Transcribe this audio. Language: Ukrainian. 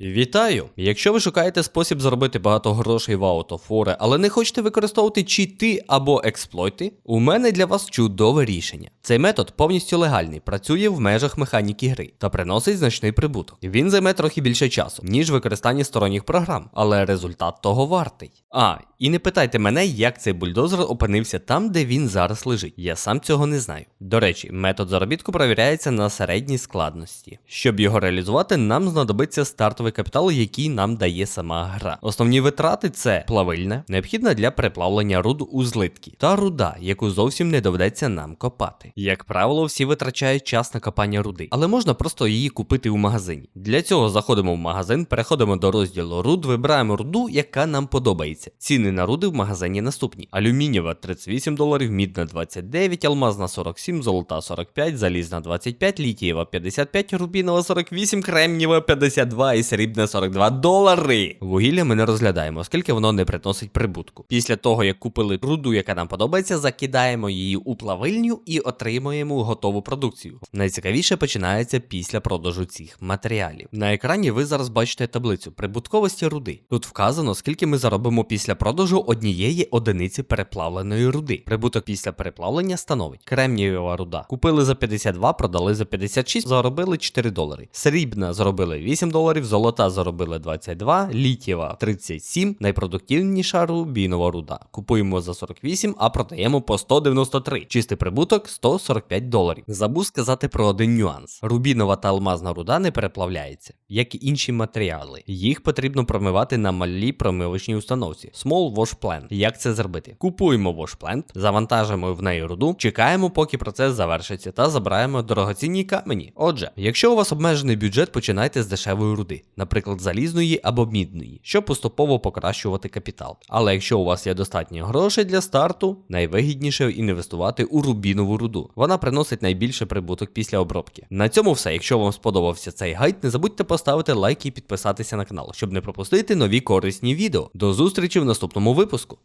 Вітаю! Якщо ви шукаєте спосіб заробити багато грошей в аутофоре, але не хочете використовувати чіти або експлойти, у мене для вас чудове рішення. Цей метод повністю легальний, працює в межах механіки гри та приносить значний прибуток. Він займе трохи більше часу, ніж використання сторонніх програм, але результат того вартий. А, і не питайте мене, як цей бульдозер опинився там, де він зараз лежить. Я сам цього не знаю. До речі, метод заробітку перевіряється на середній складності. Щоб його реалізувати, нам знадобиться стартовий капітал, який нам дає сама гра. Основні витрати це плавильне, необхідна для переплавлення руд у злитки, та руда, яку зовсім не доведеться нам копати. Як правило, всі витрачають час на копання руди, але можна просто її купити у магазині. Для цього заходимо в магазин, переходимо до розділу руд, вибираємо руду, яка нам подобається. Ціни на руди в магазині наступні: алюмінієва 38 доларів, мідна 29, алмазна 47, золота 45, залізна 25, літієва 55, рубінова 48, кремнієва 52 і срібна 42 долари. Вугілля ми не розглядаємо, оскільки воно не приносить прибутку. Після того, як купили руду, яка нам подобається, закидаємо її у плавильню і отримуємо готову продукцію. Найцікавіше починається після продажу цих матеріалів. На екрані ви зараз бачите таблицю прибутковості руди. Тут вказано, скільки ми заробимо після продажу однієї одиниці переплавленої руди. Прибуток після переплавлення становить кремнієва руда. Купили за 52, продали за 56, заробили 4 долари. Срібна заробили 8 доларів, золота заробили 22, літєва 37, найпродуктивніша рубінова руда. Купуємо за 48, а продаємо по 193. Чистий прибуток 145 доларів. Забув сказати про один нюанс: рубінова та алмазна руда не переплавляється, як і інші матеріали. Їх потрібно промивати на малій промивочній установці Small Wash Plant. Як це зробити? Купуємо Wash Plant, завантажимо в неї руду, чекаємо, поки процес завершиться, та забираємо дорогоцінні камені. Отже, якщо у вас обмежений бюджет, починайте з дешевої руди, наприклад, залізної або мідної, щоб поступово покращувати капітал. Але якщо у вас є достатньо грошей для старту, найвигідніше інвестувати у рубінову руду. Вона приносить найбільше прибуток після обробки. На цьому все. Якщо вам сподобався цей гайд, не забудьте поставити лайк і підписатися на канал, щоб не пропустити нові корисні відео. До зустрічі в наступному випуску.